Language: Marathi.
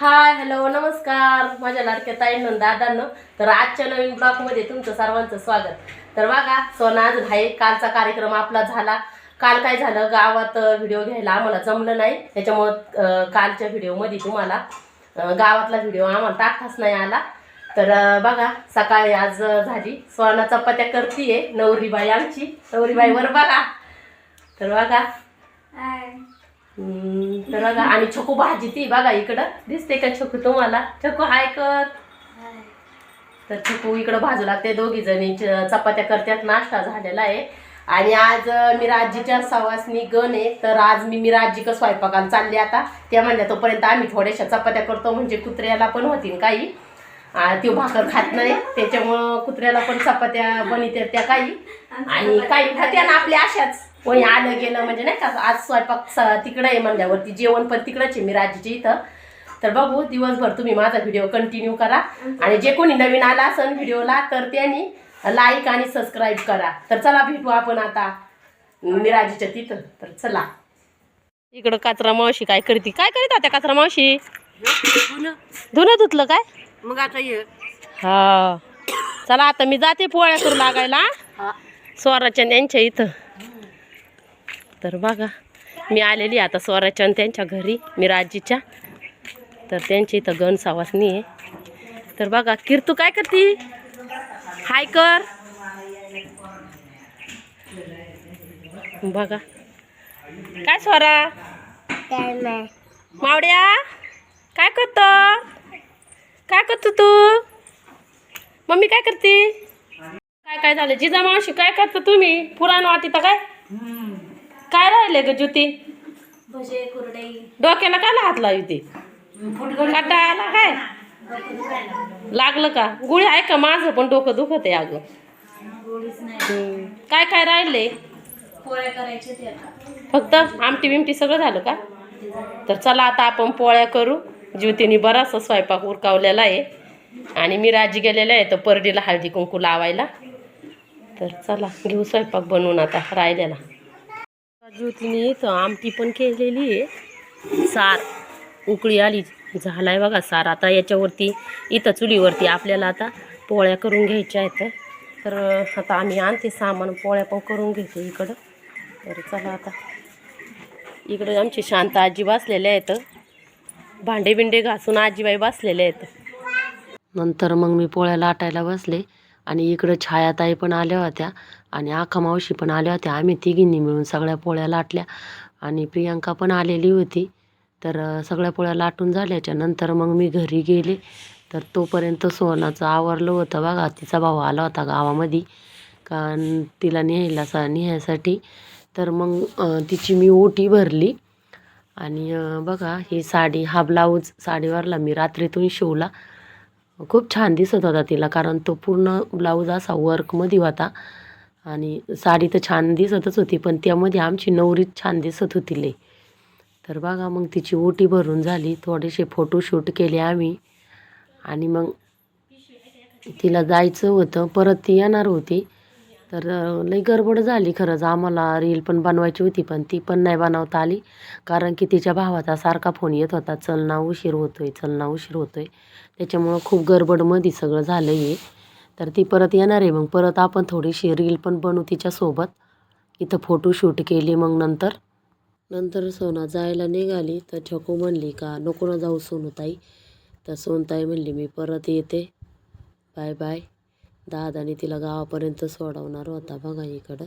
हाय हॅलो नमस्कार. माझ्या लाडक्या ताईंनो आणि दादांनो. तर आजच्या नवीन ब्लॉगमध्ये तुमचं सर्वांचं स्वागत. तर बघा सोनाज आहे कालचा कार्यक्रम आपला झाला. काल काय झालं? गावात व्हिडिओ घ्यायला आम्हाला जमलं नाही. त्याच्यामुळं कालच्या व्हिडिओमध्ये तुम्हाला गावातला व्हिडिओ आम्हाला टाकताच नाही आला. तर बघा सकाळी आज झाली. सोना चपात्या करतीये नवरीबाई आमची. नवरीबाईवर बघा. तर बघा. तर बघा आणि छोकू भाजी ती बघा इकडं दिसते का छोकू तुम्हाला? छोकू हाय कर. तर छोकू इकडं भाजू लागते दोघी जणी चपात्या करतात नाश्ता झालेला आहे. आणि आज मी राजीच्या सवासनी गण आहे. तर आज मी मी राजीक स्वयंपाकाला चालले आता. त्या म्हणल्या तोपर्यंत आम्ही थोड्याशा चपात्या करतो. म्हणजे कुत्र्याला पण होतील काही. तो भाकर खात नाही. त्याच्यामुळं कुत्र्याला पण चपात्या बनित्या त्या काही. आणि काही खात्या ना आपल्या अशाच. कोणी आलं गेलं म्हणजे नाही का आज स्वयंपाक तिकडं आहे म्हणल्यावरती जेवण पण तिकडंच आहे मी राजीच्या इथं. तर बघू दिवसभर तुम्ही माझा व्हिडिओ कंटिन्यू करा. आणि जे कोणी नवीन आला असेल व्हिडिओला तर त्यांनी लाईक आणि सबस्क्राईब करा. तर चला भेटू आपण आता मी राजीच्या तिथं. तर चला. इकडं काचरा मावशी काय करते? काय करीत आता काचरा मावशी? धुणं. धुतलं काय? मग आता ये हा. चला आता मी जाते पोळ्या करू लागायला. स्वराच्या त्यांच्या इथं. तर बघा मी आलेली आता स्वराच्या आणि त्यांच्या घरी मी राजीच्या. तर त्यांच्या इथं गण सावासनी आहे. तर बघा कीर्तू काय करती? हाय कर. बघा. काय स्वरा? मावड्या काय करतो? काय करतो तू? मम्मी काय करते? काय काय झालं? जिजा मावशी काय करता तुम्ही? पुराण वाटीता काय? काय राहिले ग ज्योती? भजे कुरडई. डोक्याला काय हात लावी ते कटाळाला काय? लागलं का? गुळी आहे का माझं? पण डोकं दुखत आहे अगं. गोडीच नाही. हम्म. काय काय राहिले? पोळ्या करायचे ते आता. फक्त आमटी बिमटी सगळं झालं का? तर चला आता आपण पोळ्या करू. ज्योतीने बराचसा स्वयंपाक उरकावलेला आहे. आणि मी राजी गेलेला आहे तर परडीला हळदी कुंकू लावायला. तर चला घेऊ स्वयंपाक बनवून आता राहिलेला. ज्योतीने इथं आमटी पण केलेली आहे. सार उकळी आली झाला आहे बघा सार. आता याच्यावरती इथं चुलीवरती आपल्याला आता पोळ्या करून घ्यायच्या आहेत. तर आता आम्ही आणते सामान पोळ्या पण करून घेतो इकडं. तर चला आता. इकडे आमची शांत आजी बसलेले आहेत. भांडे बिंडे घासून आजीबाई बसलेले आहेत. नंतर मग मी पोळ्या लाटायला बसले. आणि इकडं छायाताई पण आल्या होत्या आणि आखा मावशी पण आल्या होत्या. आम्ही तिघींनी मिळून सगळ्या पोळ्या लाटल्या आणि प्रियांका पण आलेली होती. तर सगळ्या पोळ्या लाटून झाल्याच्यानंतर मग मी घरी गेले. तर तोपर्यंत सोनाचं आवरलं होतं बघा. तिचा भाऊ आला होता गावामध्ये. कारण तिला न्यायला सा न्यायसाठी. तर मग तिची मी ओटी भरली. आणि बघा ही साडी हा ब्लाऊज साडीवरला मी रात्रीतून शिवला. खूप छान दिसत होता तिला कारण तो पूर्ण ब्लाऊज असा वर्कमध्ये होता. आणि साडी तर छान दिसतच होती पण त्यामध्ये आमची नवरीच छान दिसत होती लई. तर बघा मग तिची ओटी भरून झाली थोडेसे फोटोशूट केले आम्ही. आणि मग तिला जायचं होतं परत ती येणार होती. तर लई गडबड झाली खरंच. आम्हाला रील पण बनवायची होती पण ती पण नाही बनवता आली. कारण की तिच्या भावाचा सारखा फोन येत होता चल ना उशीर होतो चल ना उशीर होतो आहे त्याच्यामुळं खूप गडबडमध्ये सगळं झालं आहे तर ती परत येणार आहे. मग परत आपण थोडीशी रील पण बनवू तिच्यासोबत. इथं फोटोशूट केली मग नंतर. नंतर सोना जायला निघाली. तर छकू म्हणली का नको ना जाऊ सोनूताई. तर सोनताई म्हणली मी परत येते. Bye bye. दादाने तिला गावापर्यंत सोडवणार होता बघा इकडं